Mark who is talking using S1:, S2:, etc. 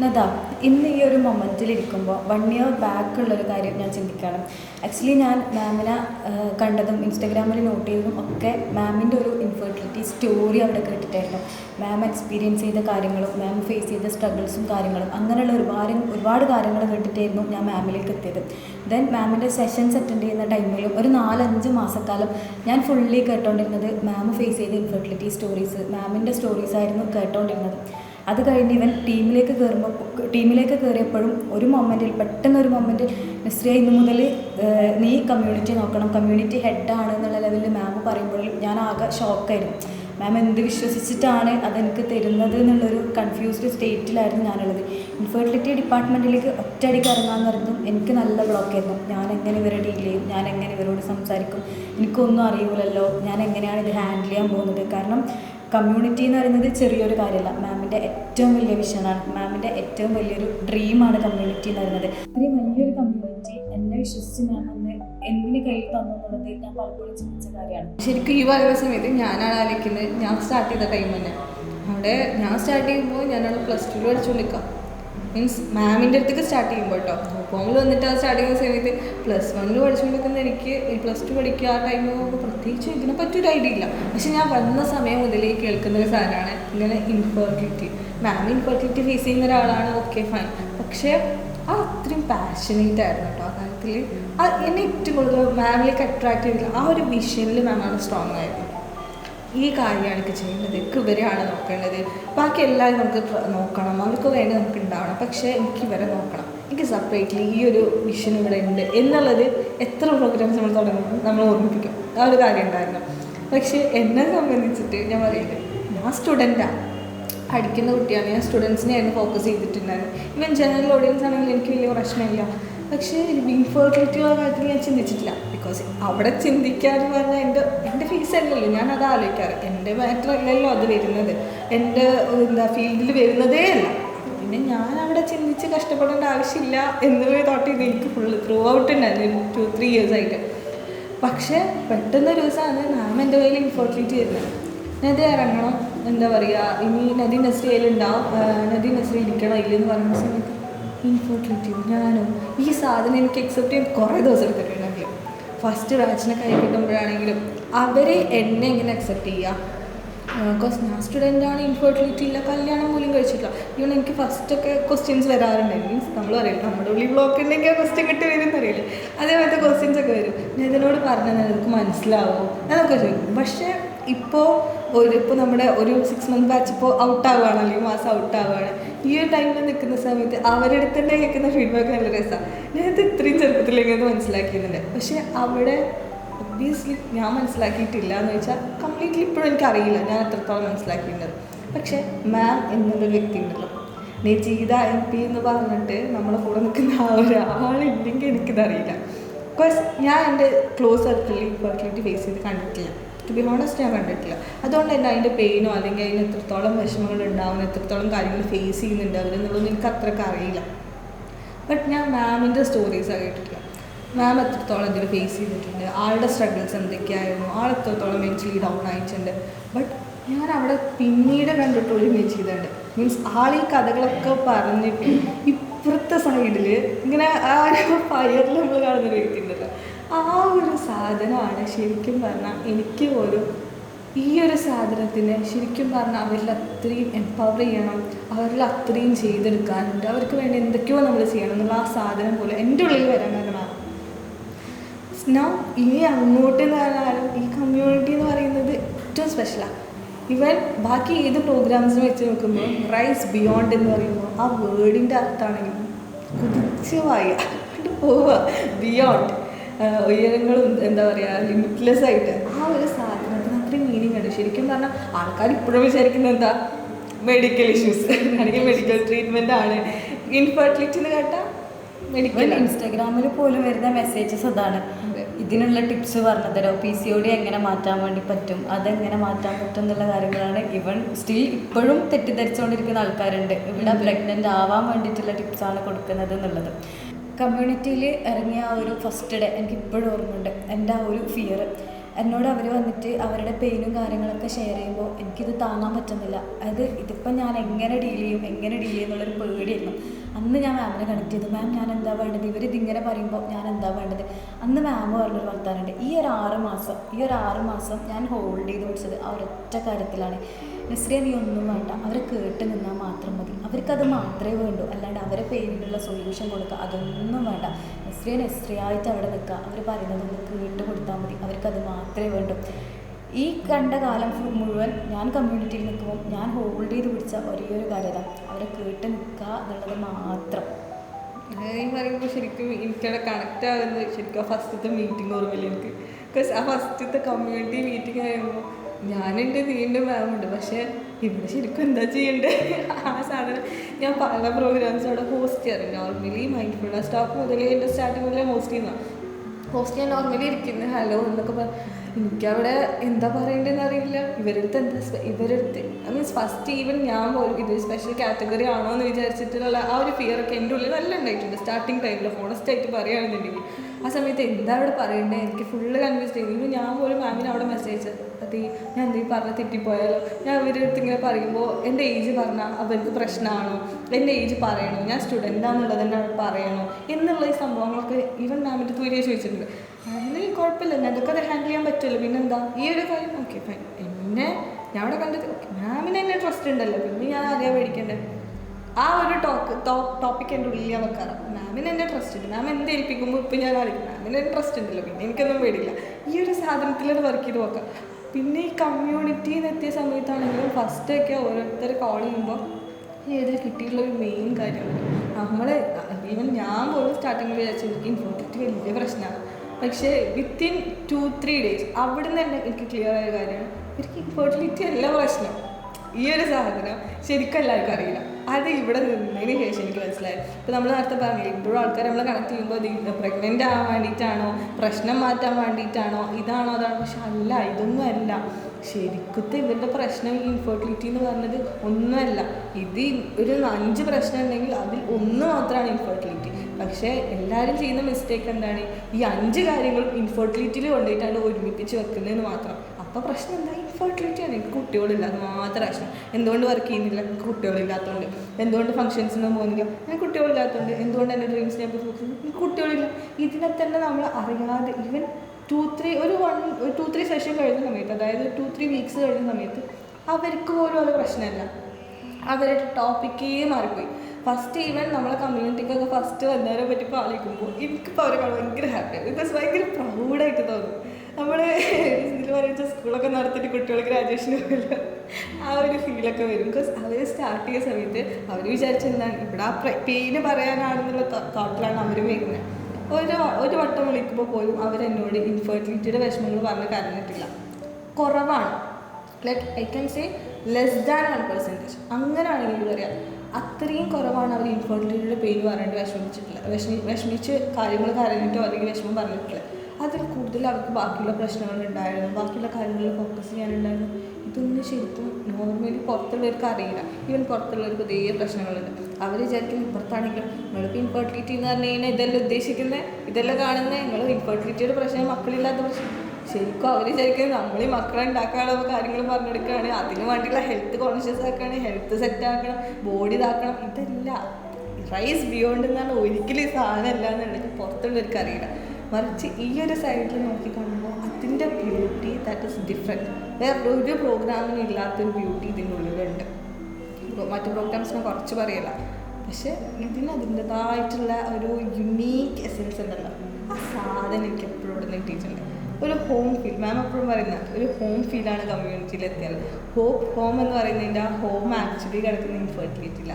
S1: നദാ ഇന്ന് ഈ ഒരു മൊമെന്റിൽ ഇരിക്കുമ്പോൾ വൺ ഇയർ ബാക്ക് ഉള്ളൊരു കാര്യം ഞാൻ ചിന്തിക്കുകയാണ് ആക്ച്വലി ഞാൻ മാമിനെ കണ്ടതും ഇൻസ്റ്റാഗ്രാമിൽ നോട്ട് ചെയ്തതും ഒക്കെ മാമിന്റെ ഒരു ഇൻഫെർട്ടിലിറ്റി സ്റ്റോറി അവിടെ കേട്ടിട്ടായിരുന്നു. മാം എക്സ്പീരിയൻസ് ചെയ്ത കാര്യങ്ങളും മാം ഫേസ് ചെയ്ത സ്ട്രഗിൾസും കാര്യങ്ങളും അങ്ങനെയുള്ള ഒരുപാട് ഒരുപാട് കാര്യങ്ങൾ കേട്ടിട്ടായിരുന്നു ഞാൻ മാമിലേക്ക് എത്തിയത്. ദെൻ മാമിന്റെ സെഷൻസ് അറ്റൻഡ് ചെയ്യുന്ന ടൈമിലും ഒരു നാലഞ്ച് മാസക്കാലം ഞാൻ ഫുള്ളി കേട്ടോണ്ടിരുന്നത് മാം ഫേസ് ചെയ്ത ഇൻഫെർട്ടിലിറ്റി സ്റ്റോറീസ് മാമിന്റെ സ്റ്റോറീസ് ആയിരുന്നു കേട്ടോണ്ടിരുന്നത്. അത് കഴിഞ്ഞ് ഇവൻ ടീമിലേക്ക് കയറുമ്പോൾ ടീമിലേക്ക് കയറിയപ്പോഴും ഒരു മൊമെന്റിൽ പെട്ടെന്ന് ഒരു മൊമെന്റിൽ നസ്രിയ ഇന്ന് മുതൽ നീ കമ്മ്യൂണിറ്റി നോക്കണം. കമ്മ്യൂണിറ്റി ഹെഡാണ് എന്നുള്ള ലെവലിൽ മാം പറയുമ്പോഴും ഞാൻ ആകെ ഷോക്കായിരുന്നു മാം എന്ത് വിശ്വസിച്ചിട്ടാണ് അതെനിക്ക് തരുന്നത് എന്നുള്ളൊരു കൺഫ്യൂസ്ഡ് സ്റ്റേറ്റിലായിരുന്നു ഞാനുള്ളത്. ഇൻഫെർട്ടിലിറ്റി ഡിപ്പാർട്ട്മെന്റിലേക്ക് ഒറ്റയടിക്ക് ഇറങ്ങാമെന്ന് പറഞ്ഞതും എനിക്ക് നല്ല ബ്ലോക്കായിരുന്നു ഞാൻ എങ്ങനെ ഇവരെ ഡീൽ ചെയ്യും? ഞാൻ എങ്ങനെ ഇവരോട് സംസാരിക്കും? എനിക്കൊന്നും അറിയില്ലല്ലോ ഞാൻ എങ്ങനെയാണ് ഇത് ഹാൻഡിൽ ചെയ്യാൻ പോകുന്നത്? കാരണം കമ്മ്യൂണിറ്റി എന്ന് പറയുന്നത് ചെറിയൊരു കാര്യമല്ല. മാമിന്റെ ഏറ്റവും വലിയ വിഷനാണ് മാമിന്റെ ഏറ്റവും വലിയൊരു ഡ്രീമാണ് കമ്മ്യൂണിറ്റി എന്ന് പറയുന്നത്. അത്രയും വലിയൊരു കമ്മ്യൂണിറ്റി എന്നെ വിശ്വസിച്ച് മാം അന്ന് എന്തിന് കയ്യിൽ തന്നു എന്നുള്ളത് ഞാൻ പലപ്പോഴും ചിന്തിച്ച കാര്യമാണ്.
S2: ശരിക്കും ഈ പറയുന്ന സമയത്ത് ഞാനാണ് ആലോചിക്കുന്നത്. ഞാൻ സ്റ്റാർട്ട് ചെയ്ത ടൈം തന്നെ. അവിടെ ഞാൻ സ്റ്റാർട്ട് ചെയ്യുമ്പോൾ ഞാനാണ് പ്ലസ് ടു പഠിച്ചുകൊണ്ടിരിക്കുക മീൻസ് മാമിന്റെ അടുത്തേക്ക് സ്റ്റാർട്ട് ചെയ്യുമ്പോൾ കേട്ടോ ഹോമിൽ വന്നിട്ട് അത് സ്റ്റാർട്ട് ചെയ്യുന്ന സമയത്ത് പ്ലസ് വണ്ണിൽ പഠിച്ചുകൊണ്ടിരിക്കുന്ന എനിക്ക് പ്ലസ് ടു പഠിക്കുക ആ ടൈം പ്രത്യേകിച്ച് ഇതിനെ പറ്റി ഒരു ഐഡിയ ഇല്ല. പക്ഷെ ഞാൻ വന്ന സമയം മുതലേ കേൾക്കുന്ന ഒരു സാധനമാണ് ഇങ്ങനെ ഇൻഫെർട്ടിലിറ്റി മാം ഇൻഫെർട്ടിലിറ്റി ഫേസ് ചെയ്യുന്ന ഒരാളാണ് ഓക്കെ ഫൈൻ പക്ഷേ ആ അത്രയും പാഷനേറ്റ് ആയിരുന്നു കേട്ടോ ആ കാര്യത്തിൽ എന്നെ ഏറ്റവും കൂടുതൽ മാമിലേക്ക് അട്രാക്റ്റ് ചെയ്തില്ല ആ ഒരു വിഷനിൽ മാമാണ് സ്ട്രോങ് ആയിരുന്നു ഈ കാര്യമാണ് എനിക്ക് ചെയ്യേണ്ടത് എനിക്ക് ഇവരെയാണ് നോക്കേണ്ടത്. ബാക്കി എല്ലാവരും നമുക്ക് നോക്കണം. അവർക്ക് വേണ്ടി നമുക്ക് ഉണ്ടാവണം. പക്ഷേ എനിക്ക് ഇവരെ നോക്കണം. എനിക്ക് സെപ്പറേറ്റ്ലി ഈ ഒരു മിഷൻ ഇവിടെ ഉണ്ട് എന്നുള്ളത് എത്ര പ്രോഗ്രാംസ് നമ്മൾ തുടങ്ങുമ്പോൾ നമ്മൾ ഓർമ്മിപ്പിക്കും. ആ ഒരു കാര്യം ഉണ്ടായിരുന്നു. പക്ഷേ എന്നെ സംബന്ധിച്ചിട്ട് ഞാൻ പറയുന്നത് ഞാൻ സ്റ്റുഡന്റാണ് പഠിക്കുന്ന കുട്ടിയാണ്. ഞാൻ സ്റ്റുഡൻസിനെയായിരുന്നു ഫോക്കസ് ചെയ്തിട്ടുണ്ടായിരുന്നു ഇവൻ ജനറൽ ഓഡിയൻസ് ആണെങ്കിൽ എനിക്ക് വലിയ പ്രശ്നമില്ല. പക്ഷേ ഇൻഫെർട്ടിലിറ്റിയുള്ള കാര്യത്തിൽ ഞാൻ ചിന്തിച്ചിട്ടില്ല. ബിക്കോസ് അവിടെ ചിന്തിക്കാന്ന് പറഞ്ഞാൽ എന്റെ എന്റെ ഫീസ് അല്ലല്ലോ. ഞാൻ അത് ആലോചിക്കാറ്. എന്റെ മാറ്റർ അല്ലല്ലോ അത് വരുന്നത്. എന്റെ എന്താ ഫീൽഡിൽ വരുന്നതേ അല്ല. പിന്നെ ഞാൻ അവിടെ ചിന്തിച്ച് കഷ്ടപ്പെടേണ്ട ആവശ്യമില്ല എന്നൊരു തോട്ട് ഇത് എനിക്ക് ഫുള്ള് ത്രൂ ഔട്ട് ഉണ്ടായിരുന്നു ടു ത്രീ ഇയേഴ്സ് ആയിട്ട്. പക്ഷേ പെട്ടെന്ന് ഒരു ദിവസമാണ് മാം എന്റെ കയ്യിൽ ഇൻഫോർട്ടിലിറ്റി വരുന്നത്. നദി ഇറങ്ങണം. എന്താ പറയുക ഇനി നദി നസ്രിയയിലുണ്ടാവും നദി നസ്രി ഇരിക്കണം ഇല്ലെന്ന് പറയുന്ന സമയത്ത്. ഇൻഫെർട്ടിലിറ്റി ഞാനോ ഈ സാധനം എനിക്ക് അക്സെപ്റ്റ് ചെയ്യാൻ കുറേ ദിവസം എടുത്തിട്ടുണ്ടെങ്കിൽ ഫസ്റ്റ് ബാച്ചിനെ കൈ കിട്ടുമ്പോഴാണെങ്കിലും അവർ എന്നെ എങ്ങനെ അക്സെപ്റ്റ് ചെയ്യുക. ബിക്കോസ് ഞാൻ സ്റ്റുഡന്റ് ആണ് ഇൻഫെർട്ടിലിറ്റി ഇല്ല കല്യാണം പോലും കഴിച്ചിട്ടില്ല. ഇവിടെ എനിക്ക് ഫസ്റ്റൊക്കെ ക്വസ്റ്റ്യൻസ് വരാറുണ്ട്. മീൻസ് നമ്മൾ അറിയില്ല നമ്മുടെ ഉള്ളിൽ ബ്ലോക്ക് ഉണ്ടെങ്കിൽ ആ ക്വസ്റ്റ്യൻ കിട്ടി വരുമെന്ന് അറിയില്ല? അതേപോലത്തെ ക്വസ്റ്റ്യൻസ് ഒക്കെ വരും. ഞാൻ ഇതിനോട് പറഞ്ഞാൽ നിനക്ക് മനസ്സിലാവും? എന്നൊക്കെ ചോദിക്കും. പക്ഷേ ഇപ്പോൾ ഒരു ഇപ്പോൾ നമ്മുടെ ഒരു സിക്സ് മന്ത് ബാച്ച് ഇപ്പോൾ ഔട്ട് ആവുകയാണ് അല്ലെങ്കിൽ മാസം ഔട്ട് ആവുകയാണ്. ഈ ഒരു ടൈമിൽ നിൽക്കുന്ന സമയത്ത് അവരുടെ അടുത്ത് തന്നെ കേൾക്കുന്ന ഫീഡ്ബാക്ക് നല്ല രസമാണ് ഞാനത് ഇത്രയും ചെറുപ്പത്തിലേക്ക് മനസ്സിലാക്കിയിരുന്നില്ല പക്ഷേ അവിടെ ഒബ്വിയസ്ലി ഞാൻ മനസ്സിലാക്കിയിട്ടില്ല എന്ന് വെച്ചാൽ കംപ്ലീറ്റ്ലി ഇപ്പോഴും എനിക്കറിയില്ല. ഞാൻ എത്രത്തോളം മനസ്സിലാക്കിയിട്ടുണ്ട്. പക്ഷേ മാം എന്നൊരു വ്യക്തി ഉണ്ടല്ലോ. നജീത എം പി എന്ന് പറഞ്ഞിട്ട് നമ്മളെ കൂടെ നിൽക്കുന്ന ആ ഒരാളില്ലെങ്കിൽ എനിക്കിതറിയില്ല. ബിക്കോസ് ഞാൻ എന്റെ ക്ലോസ് സർക്കിളിൽ ഫെർട്ടിലിറ്റി ഫേസ് ചെയ്ത് കണ്ടിട്ടില്ല. ടു ബി ഹോണസ്റ്റ് ഞാൻ കണ്ടിട്ടില്ല. അതുകൊണ്ട് തന്നെ അതിന്റെ പെയിനോ അല്ലെങ്കിൽ അതിന് എത്രത്തോളം വിഷമങ്ങൾ ഉണ്ടാവും എത്രത്തോളം കാര്യങ്ങൾ ഫേസ് ചെയ്യുന്നുണ്ട് അവരെന്നുള്ളതൊന്നും എനിക്ക് അത്രയ്ക്ക് അറിയില്ല. ബട്ട് ഞാൻ മാമിന്റെ സ്റ്റോറീസാണ് കേട്ടിട്ടില്ല. മാം എത്രത്തോളം ഇതിൽ ഫേസ് ചെയ്തിട്ടുണ്ട് ആളുടെ സ്ട്രഗിൾസ് എന്തൊക്കെയായിരുന്നു ആൾ എത്രത്തോളം മെന്റലി ഡൗൺ ആയിട്ടുണ്ട്. ബട്ട് ഞാൻ അവിടെ പിന്നീട് കണ്ടിട്ടുള്ള ഇമേജ് ചെയ്തിട്ടുണ്ട് മീൻസ് ആൾ ഈ കഥകളൊക്കെ പറഞ്ഞിട്ട് ഇപ്പുറത്തെ സൈഡിൽ ഇങ്ങനെ ആ ഒരു ഫയറിൽ നമ്മൾ വ്യക്തി ഉണ്ടല്ലോ. ആ ഒരു സാധനമാണ് ശരിക്കും പറഞ്ഞാൽ എനിക്ക് ഒരു ഈ ഒരു സാധനത്തിന് ശരിക്കും പറഞ്ഞാൽ അവരിൽ അത്രയും എംപവർ ചെയ്യണം അവരിൽ അത്രയും ചെയ്തെടുക്കാനുണ്ട് അവർക്ക് വേണ്ടി എന്തൊക്കെയോ നമ്മൾ ചെയ്യണം എന്നുള്ള ആ സാധനം പോലെ എന്റെ ഉള്ളിൽ വരാൻ കാരണമാണ്. നോ ഇനി അങ്ങോട്ട് എന്ന് ഈ കമ്മ്യൂണിറ്റി എന്ന് പറയുന്നത് ഏറ്റവും സ്പെഷ്യലാണ് ഇവൻ ബാക്കി ഏത് പ്രോഗ്രാംസ് വെച്ച് നോക്കുമ്പോൾ റൈസ് ബിയോണ്ട് എന്ന് പറയുമ്പോൾ ആ വേർഡിന്റെ അർത്ഥമാണെങ്കിലും കുതിച്ച് വായ. പോവുക ബിയോണ്ട് ഉയരങ്ങളും എന്താ പറയുക ലിമിറ്റ്ലെസ് ആയിട്ട്. ആ ഒരു സാധനത്തിന് അത്രയും മീനിങ് ഉണ്ട്. ശരിക്കും പറഞ്ഞാൽ ആൾക്കാർ ഇപ്പോഴും വിചാരിക്കുന്നത് എന്താ? മെഡിക്കൽ ഇഷ്യൂസ് അല്ലെങ്കിൽ മെഡിക്കൽ ട്രീറ്റ്മെന്റ് ആണ്. ഇൻഫെർട്ടിലിറ്റി എന്ന് കേട്ടാൽ മെഡിക്കൽ
S1: ഇൻസ്റ്റാഗ്രാമിൽ പോലും വരുന്ന മെസ്സേജസ് അതാണ്.
S2: അതെ.
S1: ഇതിനുള്ള ടിപ്സ് പറഞ്ഞു തരാം പി സി ഒ ഡി എങ്ങനെ മാറ്റാൻ വേണ്ടി പറ്റും? അതെങ്ങനെ മാറ്റാൻ പറ്റും എന്നുള്ള കാര്യങ്ങളാണ് ഇവൻ സ്റ്റിൽ ഇപ്പോഴും തെറ്റിദ്ധരിച്ചുകൊണ്ടിരിക്കുന്ന ആൾക്കാരുണ്ട്. ഇവിടെ പ്രഗ്നന്റ് ആവാൻ വേണ്ടിയിട്ടുള്ള ടിപ്സാണ് കൊടുക്കുന്നത് എന്നുള്ളത്. കമ്മ്യൂണിറ്റിയിൽ ഇറങ്ങിയ ആ ഒരു ഫസ്റ്റ് ഡേ എനിക്ക് ഇപ്പോഴും ഓർമ്മയുണ്ട്. എന്റെ ആ ഒരു ഫിയർ എന്നോട് അവർ വന്നിട്ട് അവരുടെ പെയിനും കാര്യങ്ങളൊക്കെ ഷെയർ ചെയ്യുമ്പോൾ എനിക്കിത് താങ്ങാൻ പറ്റുന്നില്ല. അത് ഇതിപ്പം ഞാൻ എങ്ങനെ ഡീൽ ചെയ്യും എങ്ങനെ ഡീൽ ചെയ്യും എന്നുള്ളൊരു പേടിയായിരുന്നു. അന്ന് ഞാൻ മാമിനെ കണക്ട് ചെയ്തു മാം ഞാൻ എന്താ വേണ്ടത്? ഇവർ ഇതിങ്ങനെ പറയുമ്പോൾ ഞാൻ എന്താ വേണ്ടത്? അന്ന് മാം പറഞ്ഞൊരു വർത്താനുണ്ട് ഈ ഒരു ആറ് മാസം ഈ ഒരു ആറ് മാസം ഞാൻ ഹോൾഡ് ചെയ്ത് പിടിച്ചത് ആ ഒരൊറ്റ കാര്യത്തിലാണ്. നസ്രിയ നീ ഒന്നും വേണ്ട. അവരെ കേട്ട് നിന്നാൽ മാത്രം മതി. അവർക്കത് മാത്രമേ വേണ്ടൂ. അല്ലാണ്ട് അവരെ പേരിലുള്ള സൊല്യൂഷൻ കൊടുക്കുക അതൊന്നും വേണ്ട. നസ്രിയ നസ്രിയായിട്ട് അവിടെ നിൽക്കുക. അവർ പറയുന്നത് ഒന്ന് കേട്ട് കൊടുത്താൽ മതി. അവർക്കത് മാത്രമേ വേണ്ടൂ. ഈ കണ്ട കാലം മുഴുവൻ ഞാൻ കമ്മ്യൂണിറ്റിയിൽ നിൽക്കുമ്പോൾ ഞാൻ ഹോൾഡ് ചെയ്ത് പിടിച്ച ഒരേ ഒരു കാര്യത അവരെ കേട്ട് നിൽക്കുക എന്നുള്ളത് മാത്രം.
S2: ഈ പറയുമ്പോൾ ശരിക്കും എനിക്കവിടെ കണക്റ്റ് ആകുന്നത് ശരിക്കും ആ ഫസ്റ്റത്തെ മീറ്റിംഗ് ഓർമ്മയില്ല എനിക്ക്. ബിക്കോസ് ആ ഫസ്റ്റത്തെ കമ്മ്യൂണിറ്റി മീറ്റിംഗ് കഴിയുമ്പോൾ ഞാനെന്റെ നീണ്ട മാമുണ്ട് പക്ഷേ ഇവിടെ ശരിക്കും എന്താ ചെയ്യണ്ടേ? ആ സാധനം ഞാൻ പല പ്രോഗ്രാംസ് അവിടെ ഹോസ്റ്റ് ചെയ്യാറ്. നോർമലി മൈൻഡ്ഫുൾനെസ് സ്റ്റാഫ് മുതലേ എന്റെ സ്റ്റാർട്ടിങ് മുതലേ ഹോസ്റ്റ് ചെയ്യുന്ന ഹോസ്റ്റ് ചെയ്യാൻ നോർമലി ഇരിക്കുന്നത് ഹലോ എന്നൊക്കെ പറ എനിക്കവിടെ എന്താ പറയേണ്ടതെന്ന് അറിയില്ല. ഇവരടുത്ത് എന്താ ഇവരടുത്ത് മീൻസ് ഫസ്റ്റ് ഈവൻ ഞാൻ പോലും ഇത് സ്പെഷ്യൽ കാറ്റഗറി ആണോ എന്ന് വിചാരിച്ചിട്ടുള്ള ആ ഒരു ഫിയർ ഒക്കെ എന്റെ ഉള്ളിൽ നല്ല ഉണ്ടായിട്ടുണ്ട്. സ്റ്റാർട്ടിങ് ടൈമിൽ ഹോണസ്റ്റ് ആയിട്ട് പറയുകയാണെന്നുണ്ടെങ്കിൽ ആ സമയത്ത് എന്താ അവിടെ പറയണ്ടേ? എനിക്ക് ഫുള്ള് കൺഫ്യൂസ് ചെയ്തു ഇനി ഞാൻ പോലും മാമിന് അവിടെ മെസ്സേജ് അത് ഞാൻ എന്തെങ്കിലും പറഞ്ഞ തെറ്റിപ്പോയാലോ? ഞാൻ ഇവരുടെ അടുത്ത് ഇങ്ങനെ പറയുമ്പോൾ എന്റെ ഏജ് പറഞ്ഞാൽ അവർക്ക് പ്രശ്നമാണോ എന്റെ ഏജ് പറയണോ? ഞാൻ സ്റ്റുഡന്റ് ആണെന്നുള്ളത് തന്നെ അവിടെ പറയണോ? എന്നുള്ള ഈ സംഭവങ്ങളൊക്കെ ഈവൻ മാമിന്റെ തൂരിയെ ചോദിച്ചിട്ടുണ്ട്. അതിന് കുഴപ്പമില്ല. ഞങ്ങൾക്ക് അത് ഹാൻഡിൽ ചെയ്യാൻ പറ്റുമല്ലോ. പിന്നെന്താ? ഈ ഒരു കാര്യം ഓക്കെ ഫൈൻ എന്നെ ഞാൻ അവിടെ കണ്ടത് ഓക്കെ മാമിന് എന്നെ ട്രസ്റ്റ് ഉണ്ടല്ലോ. പിന്നെ ഞാൻ അറിയാൻ പേടിക്കണ്ടേ? ആ ഒരു ടോക്ക് ടോപ്പിക് എന്റെ ഉള്ളിൽ ഞാൻ വെക്കാറ്. മാമിന് എന്നെ ട്രസ്റ്റ് ഉണ്ട്. മാം എന്ത് ഏൽപ്പിക്കുമ്പോൾ ഇപ്പം ഞാൻ അറിയിക്കും മാമിന് എന്നെ ട്രസ്റ്റ് ഉണ്ടല്ലോ. പിന്നെ എനിക്കൊന്നും പേടിയില്ല. ഈ ഒരു സാധനത്തിൽ വർക്ക് ചെയ്ത് നോക്കാം. പിന്നെ ഈ കമ്മ്യൂണിറ്റിയിൽ നിന്ന് എത്തിയ സമയത്താണെങ്കിലും ഫസ്റ്റൊക്കെ ഓരോരുത്തർ കോൾ ചെയ്യുമ്പോൾ ഇതിൽ കിട്ടിയിട്ടുള്ള ഒരു മെയിൻ കാര്യമാണ് നമ്മൾ ഈവൻ ഞാൻ പോലും സ്റ്റാർട്ടിങ്ങിൽ വിചാരിച്ചു എനിക്ക് ഇൻഫോർട്ടിറ്റി വലിയ പ്രശ്നമാണ് പക്ഷേ വിത്തിൻ ടു ത്രീ ഡേയ്സ് അവിടെ നിന്ന് തന്നെ എനിക്ക് ക്ലിയർ ആയ കാര്യമാണ് എനിക്ക് ഇൻഫെർട്ടിലിറ്റി അല്ല പ്രശ്നം. ഈ ഒരു സാധനം ശരിക്കും എല്ലാവർക്കും അറിയില്ല. അത് ഇവിടെ നിന്നതിന് ശേഷം എനിക്ക് മനസ്സിലായി. ഇപ്പോൾ നമ്മൾ നേരത്തെ പറഞ്ഞില്ല ഇപ്പോഴും ആൾക്കാർ നമ്മളെ കണക്ട് ചെയ്യുമ്പോൾ പ്രഗ്നന്റ് ആവാൻ വേണ്ടിയിട്ടാണോ പ്രശ്നം മാറ്റാൻ വേണ്ടിയിട്ടാണോ ഇതാണോ അതാണോ? പക്ഷെ അല്ല ഇതൊന്നും അല്ല. ശരിക്കത്തെ ഇവരുടെ പ്രശ്നം ഈ ഇൻഫെർട്ടിലിറ്റി എന്ന് പറഞ്ഞത് ഒന്നുമല്ല. ഇത് ഒരു അഞ്ച് പ്രശ്നം ഉണ്ടെങ്കിൽ അതിൽ ഒന്ന് മാത്രമാണ് ഇൻഫെർട്ടിലിറ്റി പക്ഷേ എല്ലാവരും ചെയ്യുന്ന മിസ്റ്റേക്ക് എന്താണ്? ഈ അഞ്ച് കാര്യങ്ങളും ഇൻഫെർട്ടിലിറ്റിയിൽ കൊണ്ടുപോയിട്ടാണ് ഒരുമിപ്പിച്ച് വെക്കുന്നതെന്ന് മാത്രം. അപ്പോൾ പ്രശ്നം എന്താ ഇൻഫെർട്ടിലിറ്റിയാണ് എനിക്ക് കുട്ടികളില്ല. അത് മാത്രം പ്രശ്നം എന്തുകൊണ്ട് വർക്ക് ചെയ്യുന്നില്ല? കുട്ടികളില്ലാത്തതുകൊണ്ട് എന്തുകൊണ്ട് ഫംഗ്ഷൻസിനൊന്നും പോകുന്നില്ല? ഞാൻ കുട്ടികളില്ലാത്തതുകൊണ്ട് എന്തുകൊണ്ട് എന്റെ ഡ്രീംസിനെ പറ്റി ഫോക്കസ് എനിക്ക് കുട്ടികളില്ല. ഇതിനെ തന്നെ നമ്മൾ അറിയാതെ ഈവൻ ടു ത്രീ ഒരു വൺ ടു ത്രീ സെഷൻ കഴിഞ്ഞ സമയത്ത് അതായത് ടു ത്രീ വീക്സ് കഴിഞ്ഞ സമയത്ത് അവർക്ക് പോലും അത് പ്രശ്നമല്ല. അവരുടെ ടോപ്പിക്കേ മാറിപ്പോയി. ഫസ്റ്റ് ഈവൻ നമ്മളെ കമ്മ്യൂണിറ്റിക്കൊക്കെ ഫസ്റ്റ് വന്നവരെ പറ്റി ആലോചിക്കുമ്പോൾ എനിക്കിപ്പോൾ അവരെ ഭയങ്കര ഹാപ്പിയാണ് ബിക്കോസ് ഭയങ്കര പ്രൗഡായിട്ട് തോന്നും. നമ്മൾ ഇതിൽ പറയുന്ന സ്കൂളൊക്കെ നടത്തിയിട്ട് കുട്ടികൾ ഗ്രാജുവേഷന് പോയില്ല. ആ ഒരു ഫീലൊക്കെ വരും. ബിക്കോസ് അവർ സ്റ്റാർട്ട് ചെയ്ത സമയത്ത് അവർ വിചാരിച്ചെന്താണ് ഇവിടെ ആ പെയിന് പറയാനാണെന്നുള്ള തോട്ടിലാണ് അവരും വരുന്നത് ഒരു ഒരു വട്ടം വിളിക്കുമ്പോൾ പോലും അവരെന്നോട് ഇൻഫെർട്ടിലിറ്റിയുടെ വിഷമങ്ങൾ പറഞ്ഞ് കരഞ്ഞിട്ടില്ല കുറവാണ്. Like I can say less than one percentage അങ്ങനെയാണെങ്കിൽ പറയാം? അത്രയും കുറവാണ് അവർ ഇൻഫെർട്ടിലിറ്റിയുടെ പേര് പറഞ്ഞിട്ട് വിഷമിച്ചിട്ടില്ല. വിഷമി വിഷമിച്ച് കാര്യങ്ങൾ കരഞ്ഞിട്ടോ അല്ലെങ്കിൽ വിഷമം പറഞ്ഞിട്ടില്ല. അതിൽ കൂടുതൽ അവർക്ക് ബാക്കിയുള്ള പ്രശ്നങ്ങൾ ഉണ്ടായിരുന്നു. ബാക്കിയുള്ള കാര്യങ്ങളിൽ ഫോക്കസ് ചെയ്യാനുണ്ടായിരുന്നു. ഇതൊന്നും ശരിക്കും നോർമലി പുറത്തുള്ളവർക്ക് അറിയില്ല. ഈവൻ പുറത്തുള്ളവർക്ക് ഇതേ പ്രശ്നങ്ങളുണ്ട്. അവർ വിചാരിക്കും ഇപ്പുറത്താണെങ്കിലും നിങ്ങളിപ്പോൾ ഇൻഫെർട്ടിലിറ്റി എന്ന് പറഞ്ഞു കഴിഞ്ഞാൽ ഇതെല്ലാം ഉദ്ദേശിക്കുന്നത് ഇതെല്ലാം കാണുന്നത് നിങ്ങൾ ഇൻഫെർട്ടിലിറ്റിയുടെ പ്രശ്നം മക്കളില്ലാത്ത പ്രശ്നം. ശരിക്കും അവർ വിചാരിക്കുന്നത് നമ്മൾ ഈ മക്കളെ ഉണ്ടാക്കാനുള്ള കാര്യങ്ങൾ പറഞ്ഞെടുക്കുകയാണ് അതിന് വേണ്ടിയുള്ള ഹെൽത്ത് കോൺഷ്യസ് ആക്കുകയാണ് ഹെൽത്ത് സെറ്റ് ആക്കണം ബോഡി ഇതാക്കണം. ഇതല്ല. റൈസ് ബിയോണ്ട് എന്നാണ് ഒരിക്കലും ഈ സാധനം അല്ല എന്നുണ്ടെങ്കിൽ പുറത്തുള്ളവർക്ക് അറിയില്ല. മറിച്ച് ഈ ഒരു സൈഡിൽ നോക്കി കാണുമ്പോൾ അതിന്റെ ബ്യൂട്ടി ദാറ്റ് ഇസ് ഡിഫറെന്റ് വേറെ ഒരു പ്രോഗ്രാമിന് ഇല്ലാത്തൊരു ബ്യൂട്ടി ഇതിന്റെ ഉള്ളിലുണ്ട്. മറ്റ് പ്രോഗ്രാംസിനെ കുറച്ച് പറയല പക്ഷെ ഇതിന് അതിന്റെതായിട്ടുള്ള ഒരു യുണീക്ക് എസൻസ് ഉണ്ടല്ലോ. ആ സാധനം എനിക്ക് എപ്പോഴും കിട്ടിയിട്ടുണ്ട്. ഒരു ഹോം ഫീൽ മാം എപ്പോഴും പറയുന്ന ഒരു ഹോം ഫീലാണ് കമ്മ്യൂണിറ്റിയിൽ എത്തിയത്. ഹോപ്പ് ഹോം എന്ന് പറയുന്നതിന്റെ ആ ഹോം ആക്ച്വലി കിടക്കുന്ന ഇൻഫെർട്ടിലിറ്റിയില്ല